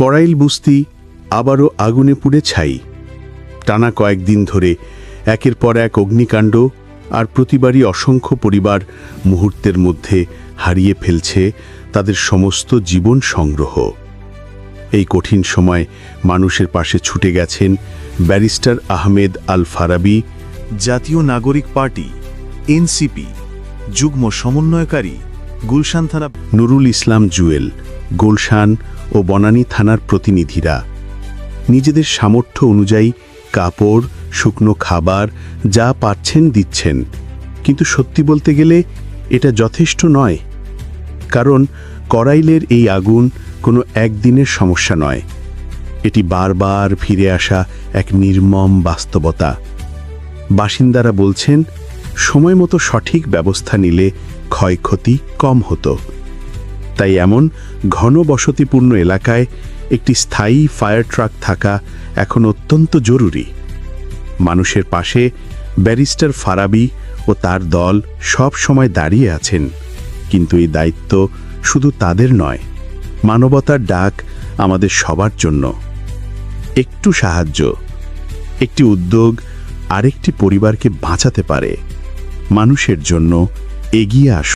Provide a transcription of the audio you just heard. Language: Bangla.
করাইল বুস্তি আবারও আগুনে পুড়ে ছাই। টানা কয়েকদিন ধরে একের পর এক অগ্নিকাণ্ড আর প্রতিবারই অসংখ্য পরিবার মুহূর্তের মধ্যে হারিয়ে ফেলছে তাদের সমস্ত জীবন সংগ্রহ। এই কঠিন সময় মানুষের পাশে ছুটে গেছেন ব্যারিস্টার আহমেদ আল ফারাবি জাতীয় নাগরিক পার্টি, এনসিপি, যুগ্ম সমন্বয়কারী, গুলশান থানা নুরুল ইসলাম জুয়েল গুলশান ও বনানী থানার প্রতিনিধিরা। নিজেদের সামর্থ্য অনুযায়ী কাপড়, শুকনো খাবার যা পাচ্ছেন দিচ্ছেন। কিন্তু সত্যি বলতে গেলে এটা যথেষ্ট নয়। কারণ করাইলের এই আগুন কোনো একদিনের সমস্যা নয়। এটি বারবার ফিরে আসা এক নির্মম বাস্তবতা। বাসিন্দারা বলছেন সময় মতো সঠিক ব্যবস্থা নিলে ক্ষয়ক্ষতি কম হতো। তাই এমন ঘন বসতিপূর্ণ এলাকায় একটি স্থায়ী ফায়ার ট্রাক থাকা এখন অত্যন্ত জরুরি। মানুষের পাশে ব্যারিস্টার ফারাবি ও তার দল সব সময় দাঁড়িয়ে আছেন, কিন্তু এই দায়িত্ব শুধু তাদের নয়, মানবতার ডাক আমাদের সবার জন্য। একটু সাহায্য, একটি উদ্যোগ আরেকটি পরিবারকে বাঁচাতে পারে। মানুষের জন্য এগিয়ে আস